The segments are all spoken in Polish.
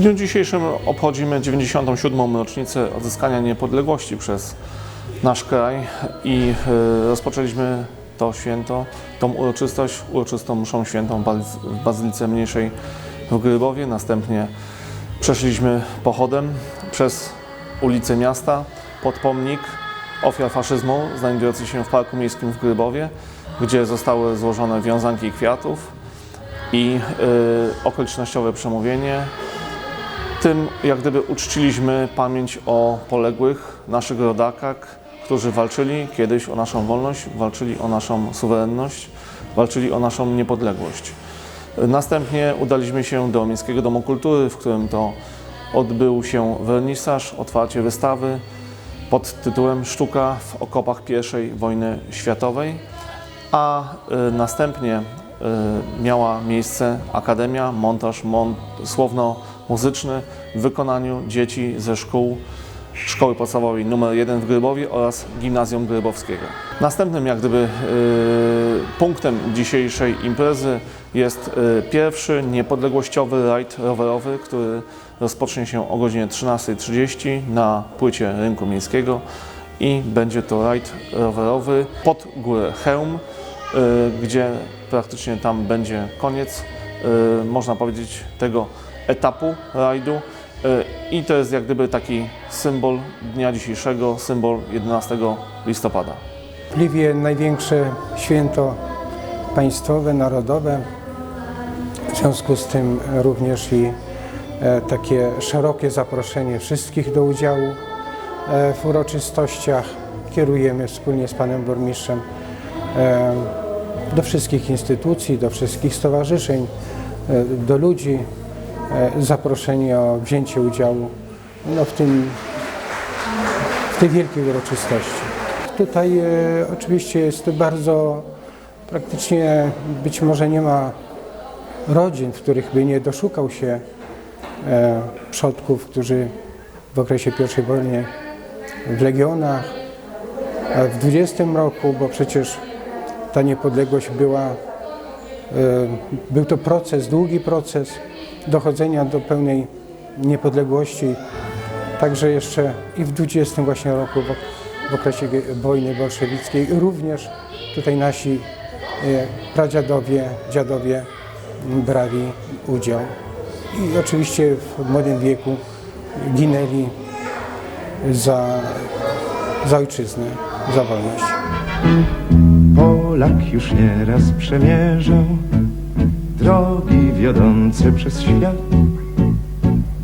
W dniu dzisiejszym obchodzimy 97. rocznicę odzyskania niepodległości przez nasz kraj i e, rozpoczęliśmy to święto, tą uroczystość, uroczystą mszą świętą w Bazylice Mniejszej w Grybowie. Następnie przeszliśmy pochodem przez ulicę miasta pod pomnik ofiar faszyzmu znajdujący się w Parku Miejskim w Grybowie, gdzie zostały złożone wiązanki kwiatów i e, okolicznościowe przemówienie tym jak gdyby uczciliśmy pamięć o poległych naszych rodakach, którzy walczyli kiedyś o naszą wolność, walczyli o naszą suwerenność, walczyli o naszą niepodległość. Następnie udaliśmy się do Miejskiego Domu Kultury, w którym to odbył się wernisaż, otwarcie wystawy pod tytułem Sztuka w okopach I wojny światowej, a y, następnie y, miała miejsce Akademia, montaż mon, słowno-muzyczny w wykonaniu dzieci ze szkół Szkoły Podstawowej nr 1 w Grybowie oraz Gimnazjum Grybowskiego. Następnym jak gdyby y, punktem dzisiejszej imprezy jest y, pierwszy niepodległościowy rajd rowerowy, który rozpocznie się o godzinie 13.30 na płycie Rynku Miejskiego i będzie to rajd rowerowy pod górę Chełm, y, gdzie praktycznie tam będzie koniec, można powiedzieć, tego etapu rajdu. Y, I to jest jak gdyby taki symbol dnia dzisiejszego, symbol 11 listopada. W Liwie największe święto państwowe, narodowe. W związku z tym również i e, takie szerokie zaproszenie wszystkich do udziału e, w uroczystościach. Kierujemy wspólnie z panem burmistrzem e, do wszystkich instytucji, do wszystkich stowarzyszeń, do ludzi zaproszenie o wzięcie udziału no, w tym w tej wielkiej uroczystości. Tutaj e, oczywiście jest bardzo, praktycznie być może nie ma rodzin, w których by nie doszukał się e, przodków, którzy w okresie I wojny w legionach, w 20 roku, bo przecież ta niepodległość była, e, był to proces, długi proces dochodzenia do pełnej niepodległości Także jeszcze i w 20 właśnie roku, w, okresie wojny bolszewickiej, również tutaj nasi e, pradziadowie, dziadowie brali udział. I oczywiście w młodym wieku ginęli za, za ojczyznę, za wolność. Polak już nieraz przemierzał drogi wiodące przez świat.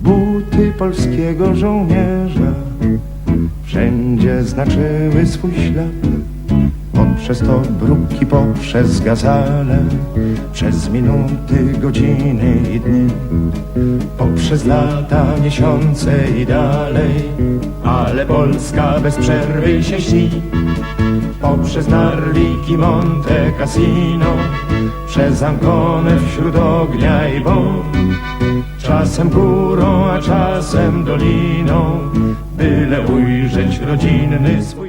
Buty polskiego żołnierza wszędzie znaczyły swój ślad. Poprzez to bruki, poprzez gazale, przez minuty, godziny i dni, poprzez lata, miesiące i dalej, ale Polska bez przerwy się śni poprzez Narwiki, Monte Cassino, przez Ankonę wśród ognia i bomb. Czasem górą, a czasem doliną, byle ujrzeć rodzinny swój